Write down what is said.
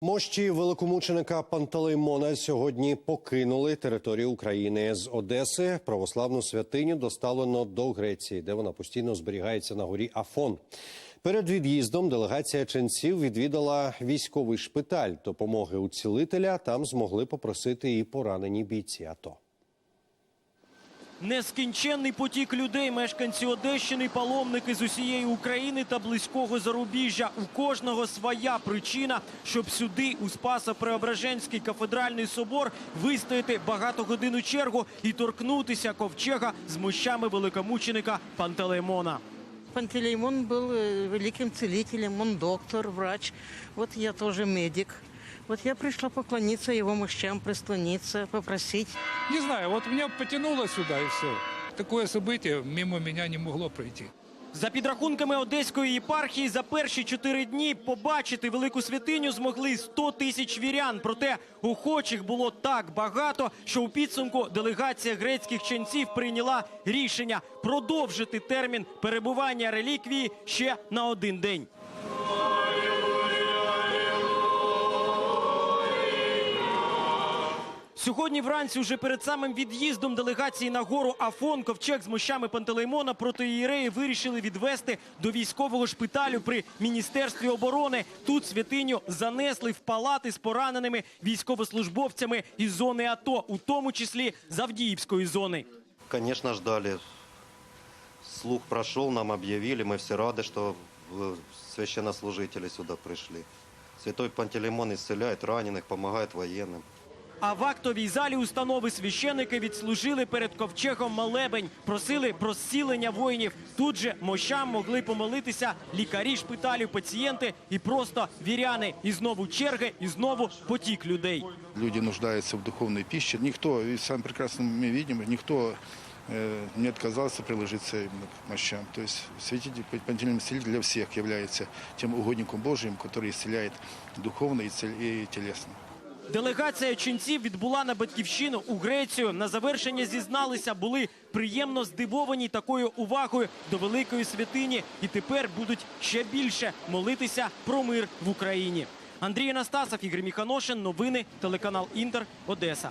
Мощі великомученика Пантелеймона сьогодні покинули територію України з Одеси. Православну святиню доставлено до Греції, де вона постійно зберігається на горі Афон. Перед від'їздом делегація ченців відвідала військовий шпиталь. Допомоги уцілителя. там змогли попросити і поранені бійці. АТО. Нескінченний потік людей, мешканці Одещини, паломники з усієї України та близького зарубіжжя. У кожного своя причина, щоб сюди, у Спасо-Преображенський кафедральний собор, вистояти багатогодинну чергу і торкнутися ковчега з мощами великомученика Пантелеймона. Пантелеймон был э, великим целителем, он доктор, врач. Вот я тоже медик. Вот я пришла поклониться его мощам, прислониться, попросить. Не знаю, вот меня потянуло сюда и все. Такое событие мимо меня не могло пройти. За підрахунками Одеської єпархії, за перші чотири дні побачити велику святиню змогли 100 тисяч вірян. Проте охочих було так багато, що у підсумку делегація грецьких ченців прийняла рішення продовжити термін перебування реліквії ще на один день. Сьогодні вранці, уже перед самим від'їздом делегації на гору Афон, ковчег з мощами Пантелеймона проти ієреї вирішили відвести до військового шпиталю при міністерстві оборони. Тут святиню занесли в палати з пораненими військовослужбовцями із зони АТО, у тому числі з Авдіївської зони. Конечно, ждали. Слух прошел, нам объявили, мы все рады, что э, священнослужители сюда пришли. Святой Пантелеймон исцеляет раненых, помогает военным. А в актовій залі установи священики відслужили перед ковчегом молебень, просили про зцілення воїнів. Тут же мощам могли помолитися лікарі шпиталю, пацієнти і просто віряни. І знову черги, і знову потік людей. Люди нуждаются в духовной пище. Никто, и сам прекрасно мы видим, никто э, не отказался приложиться именно к мощам. То есть святитель, Пантелеймон Исцелитель для всех является тем угодником Божьим, который исцеляет духовно и цел- и телесно. Делегація ченців відбула на батьківщину у Грецію. На завершення зізналися, були приємно здивовані такою увагою до великої святині, і тепер будуть ще більше молитися про мир в Україні. Андрій Анастасов, Ігор Міханошин, новини, телеканал Інтер, Одеса.